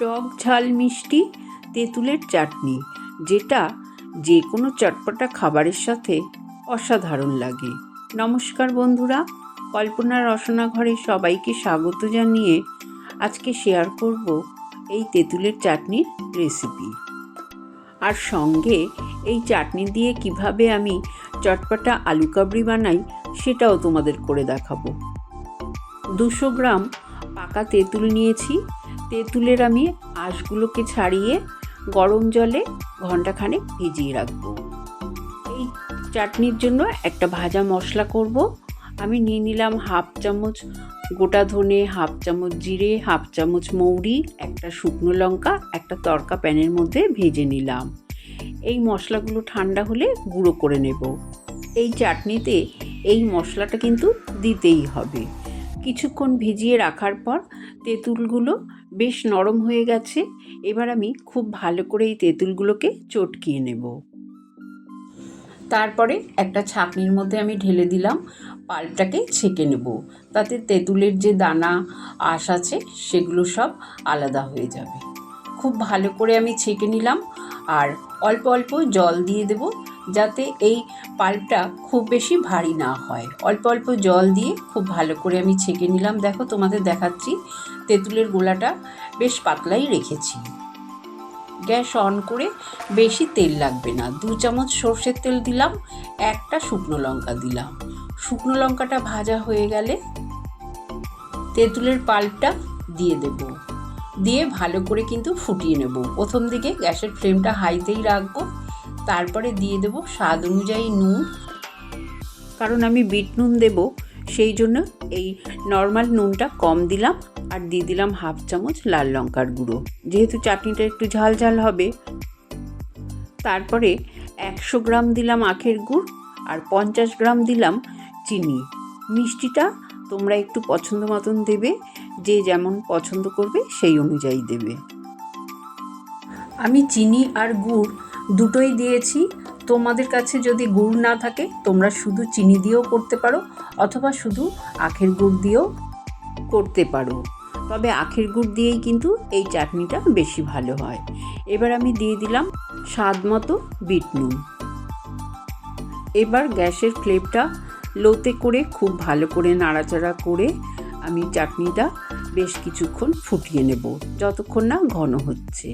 টক ঝাল মিষ্টি তেঁতুলের চাটনি, যেটা যে কোনো চটপটা খাবারের সাথে অসাধারণ লাগে। নমস্কার বন্ধুরা, কল্পনা রসনা ঘরে সবাইকে স্বাগত জানিয়ে আজকে শেয়ার করব এই তেঁতুলের চাটনির রেসিপি আর সঙ্গে এই চাটনি দিয়ে কীভাবে আমি চটপটা আলু কাবড়ি বানাই, সেটাও তোমাদের করে দেখাবো। দুশো গ্রাম পাকা তেঁতুল নিয়েছি তেঁতুলের আমি আঁশগুলোকে ছাড়িয়ে গরম জলে ঘন্টাখানেক ভিজিয়ে রাখব। এই চাটনির জন্য একটা ভাজা মশলা করব। আমি নিয়ে নিলাম হাফ চামচ গোটা ধনে, হাফ চামচ জিরে, হাফ চামচ মৌরি, একটা শুকনো লঙ্কা, একটা তরকা প্যানের মধ্যে ভেজে নিলাম। এই মশলাগুলো ঠান্ডা হলে গুঁড়ো করে নেব। এই চাটনিতে এই মশলাটা কিন্তু দিতেই হবে। কিছুক্ষণ ভিজিয়ে রাখার পর তেঁতুলগুলো বেশ নরম হয়ে গেছে। এবার আমি খুব ভালো করে এই তেঁতুলগুলোকে চটকিয়ে নেব। তারপরে একটা ছাঁকনির মধ্যে আমি ঢেলে দিলাম, পাল্পটাকে ছেঁকে নেব। তাতে তেঁতুলের যে দানা আঁশ আছে, সেগুলো সব আলাদা হয়ে যাবে। খুব ভালো করে আমি ছেঁকে নিলাম আর অল্প অল্প জল দিয়ে দেব যাতে এই পাল্পটা খুব বেশি ভারী না হয়। অল্প অল্প জল দিয়ে খুব ভালো করে আমি ছেঁকে নিলাম। দেখো, তোমাদের দেখাচ্ছি। তেঁতুলের গোলাটা বেশ পাতলাই রেখেছি। গ্যাস অন করে বেশি তেল লাগবে না। দু চামচ সর্ষের তেল দিলাম, একটা শুকনো লঙ্কা দিলাম। শুকনো লঙ্কাটা ভাজা হয়ে গেলে তেঁতুলের পাল্পটা দিয়ে দেব। দিয়ে ভালো করে কিন্তু ফুটিয়ে নেব। প্রথম দিকে গ্যাসের ফ্লেমটা হাইতেই রাখব। তারপরে দিয়ে দেব স্বাদ অনুযায়ী নুন। কারণ আমি বিট নুন দেব, সেই জন্য এই নর্মাল নুনটা কম দিলাম আর দিয়ে দিলাম হাফ চামচ লাল লঙ্কার গুঁড়ো। যেহেতু চাটনিটা একটু ঝাল ঝাল হবে। তারপরে একশো গ্রাম দিলাম আখের গুড় আর পঞ্চাশ গ্রাম দিলাম চিনি। মিষ্টিটা তোমরা একটু পছন্দ মতন দেবে, যে যেমন পছন্দ করবে সেই অনুযায়ী দেবে। আমি চিনি আর গুড় দুটোই দিয়েছি। তোমাদের কাছে যদি গুড় না থাকে, তোমরা শুধু চিনি দিয়েও করতে পারো, অথবা শুধু আখের গুড় দিয়েও করতে পারো। তবে আখের গুড় দিয়েই কিন্তু এই চাটনিটা বেশি ভালো হয়। এবার আমি দিয়ে দিলাম স্বাদ মতো বিট নুন। এবার গ্যাসের ফ্লেমটা লোতে করে, খুব ভালো করে নাড়াচাড়া করে আমি চাটনিটা বেশ কিছুক্ষণ ফুটিয়ে নেব, যতক্ষণ না ঘন হচ্ছে।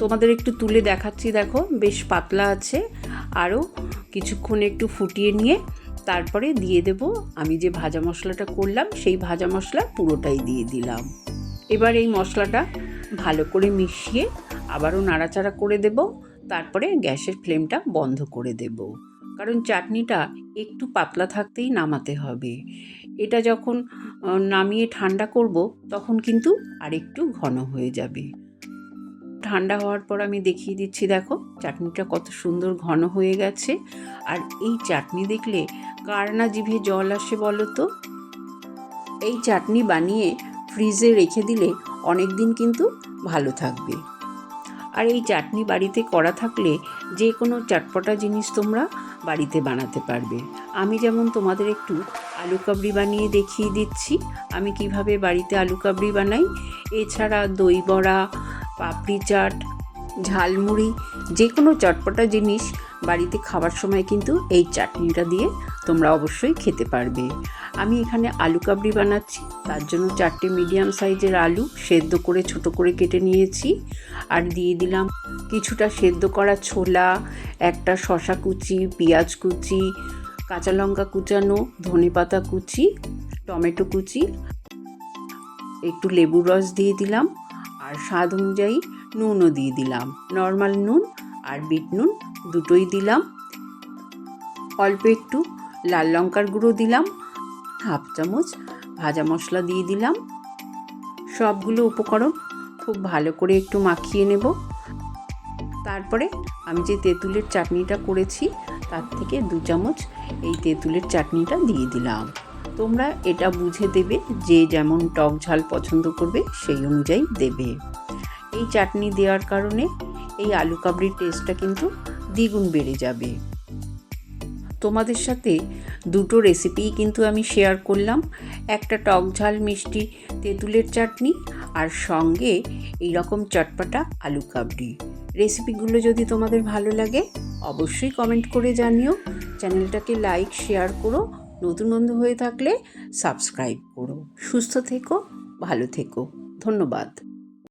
তোমাদের একটু তুলে দেখাচ্ছি, দেখো, বেশ পাতলা আছে। আরও কিছুক্ষণ একটু ফুটিয়ে নিয়ে তারপরে দিয়ে দেব। আমি যে ভাজা মশলাটা করলাম, সেই ভাজা মশলা পুরোটাই দিয়ে দিলাম। এবার এই মশলাটা ভালো করে মিশিয়ে আবারও নাড়াচাড়া করে দেব। তারপরে গ্যাসের ফ্লেমটা বন্ধ করে দেব। কারণ চাটনিটা একটু পাতলা থাকতেই নামাতে হবে। এটা যখন নামিয়ে ঠান্ডা করব, তখন কিন্তু আরেকটু ঘন হয়ে যাবে। ঠান্ডা হওয়ার পর আমি দেখিয়ে দিচ্ছি, দেখো। চাটনিটা কত সুন্দর ঘন হয়ে গেছে। আর এই চাটনি দেখলে কার না জিভে জল আসে বলো তো? এই চাটনি বানিয়ে ফ্রিজে রেখে দিলে অনেক দিন কিন্তু ভালো থাকবে। আর এই চাটনি বাড়িতে করা থাকলে যে কোনো চটপটা জিনিস তোমরা বাড়িতে বানাতে পারবে। আমি যেমন তোমাদের একটু আলু কাবড়ি বানিয়ে দেখিয়ে দিচ্ছি, আমি কীভাবে বাড়িতে আলু কাবড়ি বানাই। এছাড়া দই বড়া পাপড়ি চাট, ঝালমুড়ি যে কোনো চটপটা জিনিস বাড়িতে খাবার সময় কিন্তু এই চাটনিটা দিয়ে তোমরা অবশ্যই খেতে পারবে। আমি এখানে আলু কাবড়ি বানাচ্ছি, তার জন্য চারটে মিডিয়াম সাইজের আলু সেদ্ধ করে, ছোট করে কেটে নিয়েছি। আর দিয়ে দিলাম কিছুটা সেদ্ধ করা ছোলা, একটা শশা কুচি, পেঁয়াজ কুচি, কাঁচা লঙ্কা কুচানো, ধনে পাতা কুচি, টমেটো কুচি, একটু লেবুর রস দিয়ে দিলাম। আর স্বাদ অনুযায়ী নুনও দিয়ে দিলাম। নর্মাল নুন আর বিট নুন দুটোই দিলাম। অল্প একটু লাল লঙ্কার গুঁড়ো দিলাম। হাফ চামচ ভাজা মশলা দিয়ে দিলাম। সবগুলো উপকরণ খুব ভালো করে একটু মাখিয়ে নেব। তারপরে আমি যে তেঁতুলের চাটনিটা করেছি, তার থেকে দু চামচ এই তেঁতুলের চাটনিটা দিয়ে দিলাম। তোমরা এটা বুঝে দেবে যে যেমন টক ঝাল পছন্দ করবে, সেই অনুযায়ী দেবে। এই চাটনি দেওয়ার কারণে এই আলু কাবলির টেস্টটা কিন্তু দ্বিগুণ বেড়ে যাবে। তোমাদের সাথে দুটো রেসিপিই কিন্তু আমি শেয়ার করলাম। একটা টক ঝাল মিষ্টি তেঁতুলের চাটনি আর সঙ্গে এই রকম চটপাটা আলু কাবলি রেসিপিগুলো যদি তোমাদের ভালো লাগে, অবশ্যই কমেন্ট করে জানিও। চ্যানেলটাকে লাইক শেয়ার করো। নতুন বন্ধু হয়ে থাকলে সাবস্ক্রাইব করো। সুস্থ থেকো ভালো থেকো। ধন্যবাদ।